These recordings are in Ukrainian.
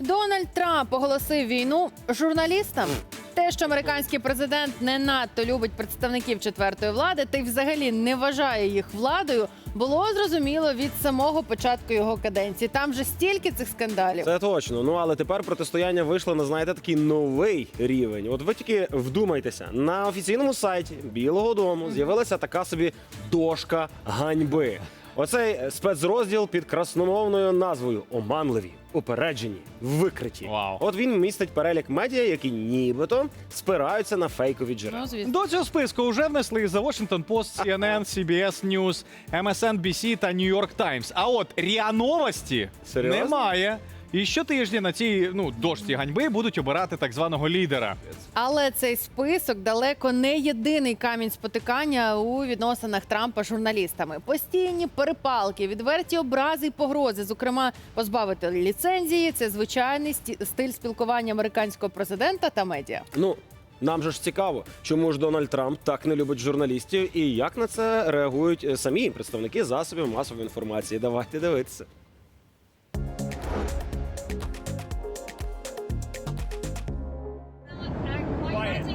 Дональд Трамп оголосив війну журналістам. Те, що американський президент не надто любить представників четвертої влади, та й взагалі не вважає їх владою, було зрозуміло від самого початку його каденції. Там же стільки цих скандалів. Це точно. Ну але тепер протистояння вийшло на знаєте такий новий рівень. От ви тільки вдумайтеся, на офіційному сайті Білого Дому з'явилася така собі дошка ганьби. Оцей спецрозділ під красномовною назвою Оманливі, упереджені, викриті. Вау. От він містить перелік медіа, які нібито спираються на фейкові джерела. Ну, звісно. До цього списку вже внесли The Washington Post, CNN, CBS News, MSNBC та New York Times. А от РІА Новості Серйозно? немає. І щотижня на цій ну дошці ганьби будуть обирати так званого лідера. Але цей список далеко не єдиний камінь спотикання у відносинах Трампа з журналістами. Постійні перепалки, відверті образи і погрози, зокрема, позбавити ліцензії. Це звичайний стиль спілкування американського президента та медіа. Ну. Нам же ж цікаво, чому ж Дональд Трамп так не любить журналістів і як на це реагують е, самі представники засобів масової інформації. Давайте дивитися.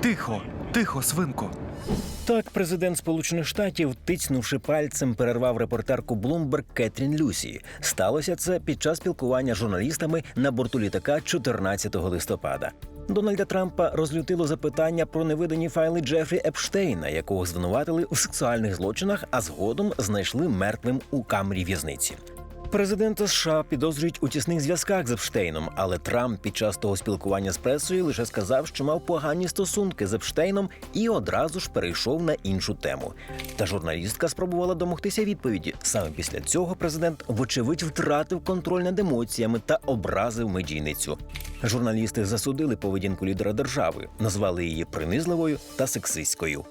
Тихо, тихо, свинко. Так, президент Сполучених Штатів, тицнувши пальцем, перервав репортерку Bloomberg Кетрін Люсі. Сталося це під час спілкування з журналістами на борту літака 14 листопада. Дональда Трампа розлютило запитання про невидані файли Джефрі Епштейна, якого звинуватили у сексуальних злочинах, а згодом знайшли мертвим у камері в'язниці. Президента США підозрюють у тісних зв'язках з Епштейном, але Трамп під час того спілкування з пресою лише сказав, що мав погані стосунки з Епштейном і одразу ж перейшов на іншу тему. Та журналістка спробувала домогтися відповіді. Саме після цього президент, вочевидь, втратив контроль над емоціями та образив медійницю. Журналісти засудили поведінку лідера держави, назвали її принизливою та сексистською.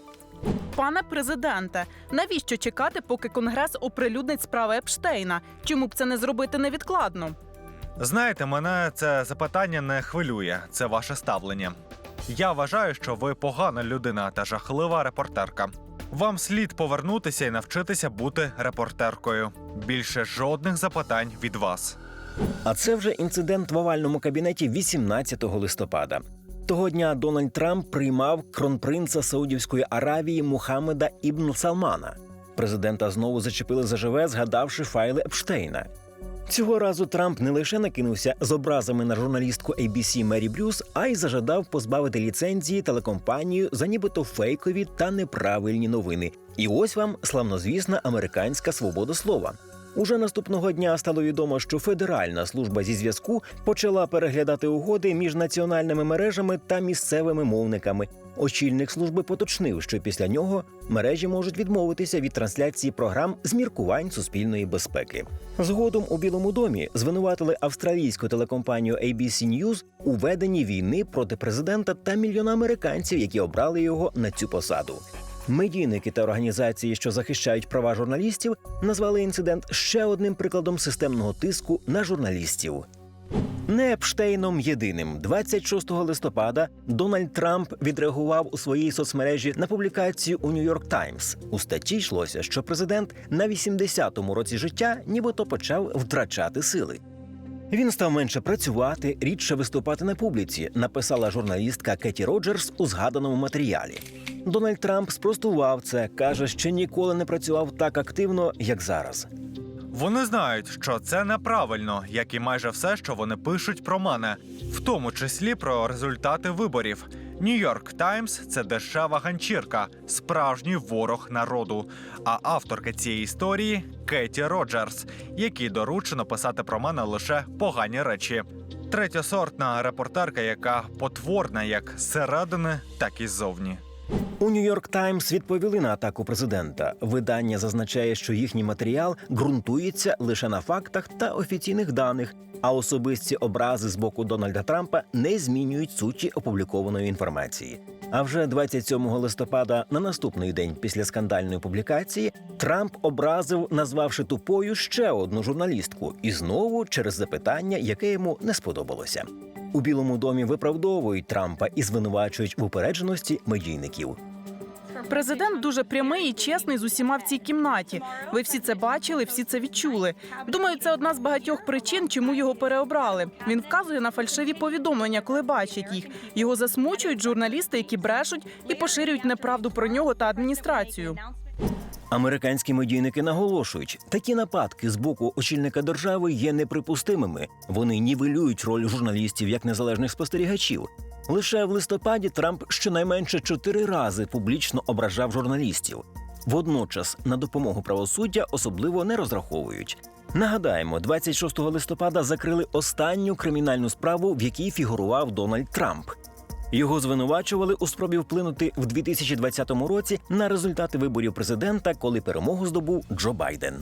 Пане президенте, навіщо чекати, поки конгрес оприлюднить справи Епштейна? Чому б це не зробити невідкладно? Знаєте, мене це запитання не хвилює. Це ваше ставлення. Я вважаю, що ви погана людина та жахлива репортерка. Вам слід повернутися і навчитися бути репортеркою. Більше жодних запитань від вас. А це вже інцидент в овальному кабінеті 18 листопада. Того дня Дональд Трамп приймав кронпринца Саудівської Аравії Мухаммеда Ібн Салмана. Президента знову зачепили заживе, згадавши файли Епштейна. Цього разу Трамп не лише накинувся з образами на журналістку ABC Мері Брюс, а й зажадав позбавити ліцензії телекомпанію за нібито фейкові та неправильні новини. І ось вам славнозвісна американська свобода слова. Уже наступного дня стало відомо, що Федеральна служба зі зв'язку почала переглядати угоди між національними мережами та місцевими мовниками. Очільник служби поточнив, що після нього мережі можуть відмовитися від трансляції програм з міркувань суспільної безпеки. Згодом у Білому домі звинуватили австралійську телекомпанію ABC News у веденні війни проти президента та мільйона американців, які обрали його на цю посаду. Медійники та організації, що захищають права журналістів, назвали інцидент ще одним прикладом системного тиску на журналістів. Не Епштейном єдиним 26 листопада Дональд Трамп відреагував у своїй соцмережі на публікацію у Нью-Йорк Таймс. У статті йшлося, що президент на 80-му році життя нібито почав втрачати сили. Він став менше працювати, рідше виступати на публіці, написала журналістка Кеті Роджерс у згаданому матеріалі. Дональд Трамп спростував це, каже, що ніколи не працював так активно, як зараз. Вони знають, що це неправильно, як і майже все, що вони пишуть про мене, в тому числі про результати виборів. Нью-Йорк Таймс це дешева ганчірка, справжній ворог народу. А авторка цієї історії Кеті Роджерс, якій доручено писати про мене лише погані речі. Третьосортна репортерка, яка потворна як зсередини, так і ззовні. У Нью-Йорк Таймс відповіли на атаку президента. Видання зазначає, що їхній матеріал ґрунтується лише на фактах та офіційних даних, а особисті образи з боку Дональда Трампа не змінюють суті опублікованої інформації. А вже 27 листопада, на наступний день після скандальної публікації, Трамп образив, назвавши тупою ще одну журналістку, і знову через запитання, яке йому не сподобалося. У Білому домі виправдовують Трампа і звинувачують в упередженості медійників. Президент дуже прямий і чесний з усіма в цій кімнаті. Ви всі це бачили, всі це відчули. Думаю, це одна з багатьох причин, чому його переобрали. Він вказує на фальшиві повідомлення, коли бачить їх. Його засмучують журналісти, які брешуть і поширюють неправду про нього та адміністрацію. Американські медійники наголошують, такі нападки з боку очільника держави є неприпустимими. Вони нівелюють роль журналістів як незалежних спостерігачів. Лише в листопаді Трамп щонайменше чотири рази публічно ображав журналістів. Водночас на допомогу правосуддя особливо не розраховують. Нагадаємо, 26 листопада закрили останню кримінальну справу, в якій фігурував Дональд Трамп. Його звинувачували у спробі вплинути в 2020 році на результати виборів президента, коли перемогу здобув Джо Байден.